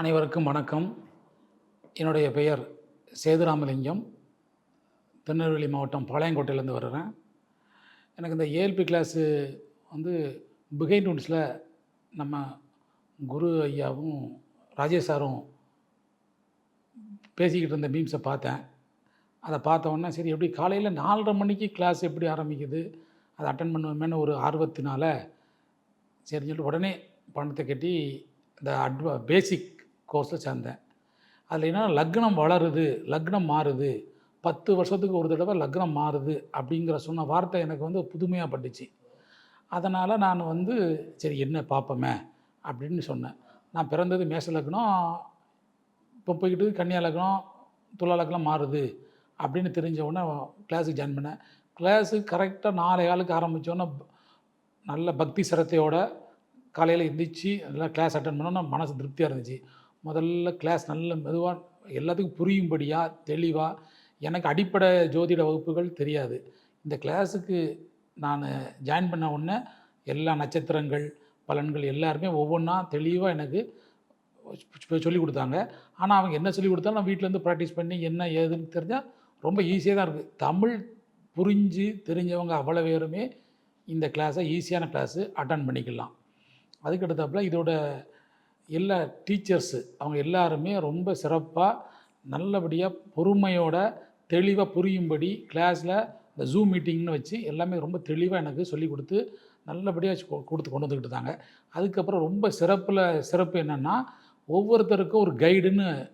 அனைவருக்கும் வணக்கம். என்னுடைய பெயர் சேதுராமலிங்கம். திருநெல்வேலி மாவட்டம் பாளையங்கோட்டையிலேருந்து வர்றேன் எனக்கு இந்த ஏஎல்பி கிளாஸு வந்து பிகைண்ட் நோட்ஸில் நம்ம குரு ஐயாவும் ராஜேஷ் சாரும் பேசிக்கிட்டு இருந்த மீம்ஸை பார்த்தேன். அதை பார்த்த உடனே சரி எப்படி காலையில் நாலரை மணிக்கு கிளாஸ் எப்படி ஆரம்பிக்குது? அதை அட்டன் பண்ணுவோமேன்னு ஒரு ஆர்வத்தினால சரின்னு சொல்லிட்டு உடனே பணத்தை கட்டி இந்த அட்வா பேசிக் கோர்ஸில் சேர்ந்தேன். அதில் என்ன லக்னம் வளருது லக்னம் மாறுது. பத்து வருஷத்துக்கு ஒரு தடவை லக்னம் மாறுது அப்படிங்கிற சொன்ன வார்த்தை எனக்கு வந்து புதுமையாக பட்டுச்சு. அதனால் நான் வந்து சரி என்ன பார்ப்போமே அப்படின்னு சொன்னேன். நான் பிறந்தது மேச லக்னம் இப்போ போய்கிட்டு கன்னியா லக்னம் துலா லக்னம் மாறுது அப்படின்னு தெரிஞ்ச உடனே கிளாஸுக்கு ஜாயின் பண்ணேன். கிளாஸு கரெக்டாக நாலு ஆளுக்கு ஆரம்பித்தோன்னே நல்ல பக்தி சிரத்தையோட காலையில் எந்திரிச்சு நல்லா கிளாஸ் அட்டன் பண்ணோன்னா மனசு திருப்தியாக இருந்துச்சு. முதல்ல கிளாஸ் நல்ல மெதுவாக எல்லாத்துக்கும் புரியும்படியாக தெளிவாக எனக்கு அடிப்படை ஜோதிட வகுப்புகள் தெரியாது. இந்த கிளாஸுக்கு நான் ஜாயின் பண்ண உடனே எல்லா நட்சத்திரங்கள் பலன்கள் எல்லாருமே ஒவ்வொன்றா தெளிவாக எனக்கு சொல்லி கொடுத்தாங்க. ஆனால் அவங்க என்ன சொல்லி கொடுத்தாலும் நான் வீட்டிலேருந்து ப்ராக்டிஸ் பண்ணி என்ன ஏதுன்னு தெரிஞ்சால் ரொம்ப ஈஸியாக தான் இருக்குது தமிழ் புரிஞ்சு தெரிஞ்சவங்க அவ்வளோ பேருமே இந்த கிளாஸை ஈஸியான கிளாஸு அட்டன் பண்ணிக்கலாம். அதுக்கு அடுத்தாப்புல இதோட எல்லா டீச்சர்ஸு அவங்க எல்லாருமே ரொம்ப சிறப்பாக நல்லபடியாக பொறுமையோட தெளிவாக புரியும்படி கிளாஸில் இந்த ஜூம் மீட்டிங்னு வச்சு எல்லாமே ரொம்ப தெளிவாக எனக்கு சொல்லி கொடுத்து நல்லபடியாக கொ- கொடுத்து கொண்டு வந்துக்கிட்டு இருந்தாங்க. அதுக்கப்புறம் ரொம்ப சிறப்பில் சிறப்பு என்னென்னா ஒவ்வொருத்தருக்கும் ஒரு கைடுன்னு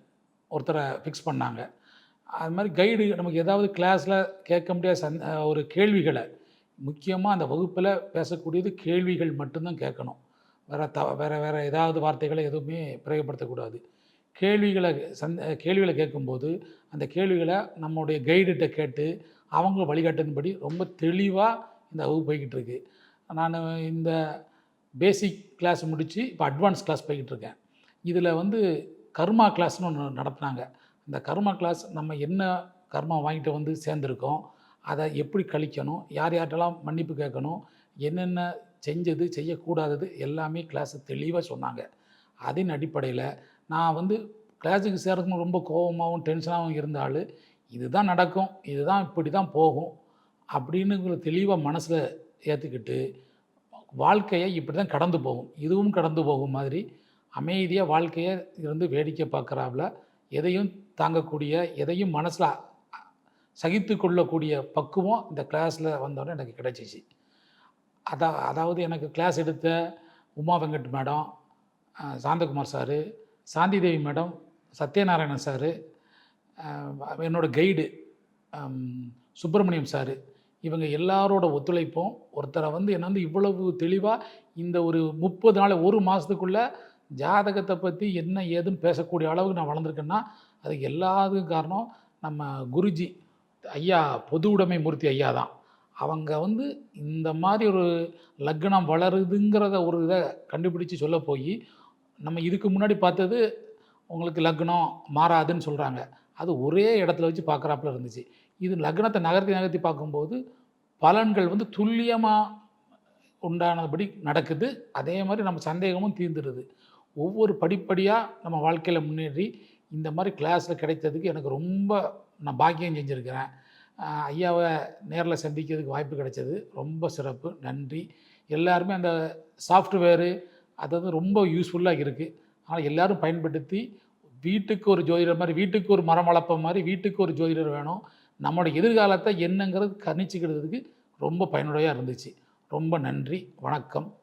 ஒருத்தரை ஃபிக்ஸ் பண்ணாங்க. அது மாதிரி கைடு நமக்கு ஏதாவது கிளாஸில் கேட்க முடியாத சந் ஒரு கேள்விகளை முக்கியமாக அந்த வகுப்பில் பேசக்கூடியது கேள்விகள் மட்டும்தான் கேட்கணும். வேறு த வேறு வேறு ஏதாவது வார்த்தைகளை எதுவுமே பிரயோகப்படுத்தக்கூடாது. கேள்விகளை சந்த கேள்விகளை கேட்கும்போது அந்த கேள்விகளை நம்முடைய கைடுகிட்ட கேட்டு அவங்க வழிகாட்டின்படி ரொம்ப தெளிவாக இந்த வகுப்பு போய்கிட்டு இருக்கு நான் இந்த பேசிக் கிளாஸ் முடித்து இப்போ அட்வான்ஸ் கிளாஸ் போய்கிட்டு இருக்கேன் இதில் வந்து கர்மா கிளாஸ்னு ஒன்று நடத்துனாங்க. அந்த கர்மா கிளாஸ் நம்ம என்ன கர்மா வாங்கிட்டு வந்து சேர்ந்துருக்கோம் அதை எப்படி கழிக்கணும் யார் யார்கிட்டலாம் மன்னிப்பு கேட்கணும் என்னென்ன செஞ்சது செய்யக்கூடாதது எல்லாமே கிளாஸை தெளிவாக சொன்னாங்க. அதன் அடிப்படையில் நான் வந்து கிளாஸுக்கு சேர்றதுக்கு ரொம்ப கோபமாகவும் டென்ஷனாகவும் இருந்தாலும் இதுதான் நடக்கும் இதுதான் இப்படி தான் போகும் அப்படின்னு தெளிவாக மனசில் ஏற்றுக்கிட்டு வாழ்க்கையை இப்படி தான் கடந்து போகும். இதுவும் கடந்து போகும் மாதிரி அமைதியாக வாழ்க்கையை இருந்து வேடிக்கை பார்க்குறாப்புல எதையும் தாங்கக்கூடிய எதையும் மனசில் சகித்து கொள்ளக்கூடிய பக்குவம் இந்த கிளாஸில் வந்தோடனே எனக்கு கிடைச்சிச்சு. அதா அதாவது எனக்கு கிளாஸ் எடுத்த Uma Venkat madam Shanthakumar sir Shanthi Devi madam Sathyanarayanan sir என்னோடய என்னோட கைடு சுப்பிரமணியம் சாரு இவங்க எல்லாரோட ஒத்துழைப்பும் ஒருத்தரை வந்து என்ன வந்து இவ்வளவு தெளிவாக இந்த ஒரு முப்பது நாள் ஒரு மாதத்துக்குள்ளே ஜாதகத்தை பற்றி என்ன ஏதுன்னு பேசக்கூடிய அளவுக்கு நான் வளர்ந்துருக்கேன்னா அதுக்கு எல்லாத்துக்கும் காரணம் நம்ம குருஜி ஐயா பொது உடைமை மூர்த்தி ஐயா தான். அவங்க வந்து இந்த மாதிரி ஒரு லக்னம் வளருதுங்கிறத ஒரு இதை கண்டுபிடிச்சு சொல்ல போய் நம்ம இதுக்கு முன்னாடி பார்த்தது உங்களுக்கு லக்னம் மாறாதுன்னு சொல்கிறாங்க அது ஒரே இடத்துல வச்சு பார்க்குறாப்புல இருந்துச்சு. இது லக்னத்தை நகர்த்தி நகர்த்தி பார்க்கும்போது பலன்கள் வந்து துல்லியமாக உண்டானபடி நடக்குது. அதே மாதிரி நம்ம சந்தேகமும் தீர்ந்துடுது. ஒவ்வொரு படிப்படியாக நம்ம வாழ்க்கையில் முன்னேறி இந்த மாதிரி கிளாஸில் கிடைத்ததுக்கு எனக்கு ரொம்ப நான் பாக்கியம் செஞ்சுருக்கிறேன். ஐயாவை நேரில் சந்திக்கிறதுக்கு வாய்ப்பு கிடைச்சது. ரொம்ப சிறப்பு. நன்றி. எல்லாருமே அந்த சாஃப்ட்வேரு அது வந்து ரொம்ப யூஸ்ஃபுல்லாக இருக்குது ஆனால் எல்லோரும் பயன்படுத்தி வீட்டுக்கு ஒரு ஜோதிடர் மாதிரி வீட்டுக்கு ஒரு மரம் வளர்ப்ப மாதிரி வீட்டுக்கு ஒரு ஜோதிடர் வேணும். நம்மளோட எதிர்காலத்தை என்னங்கிறது கணிச்சுக்கிறதுக்கு ரொம்ப பயனுடையாக இருந்துச்சு. ரொம்ப நன்றி. வணக்கம்.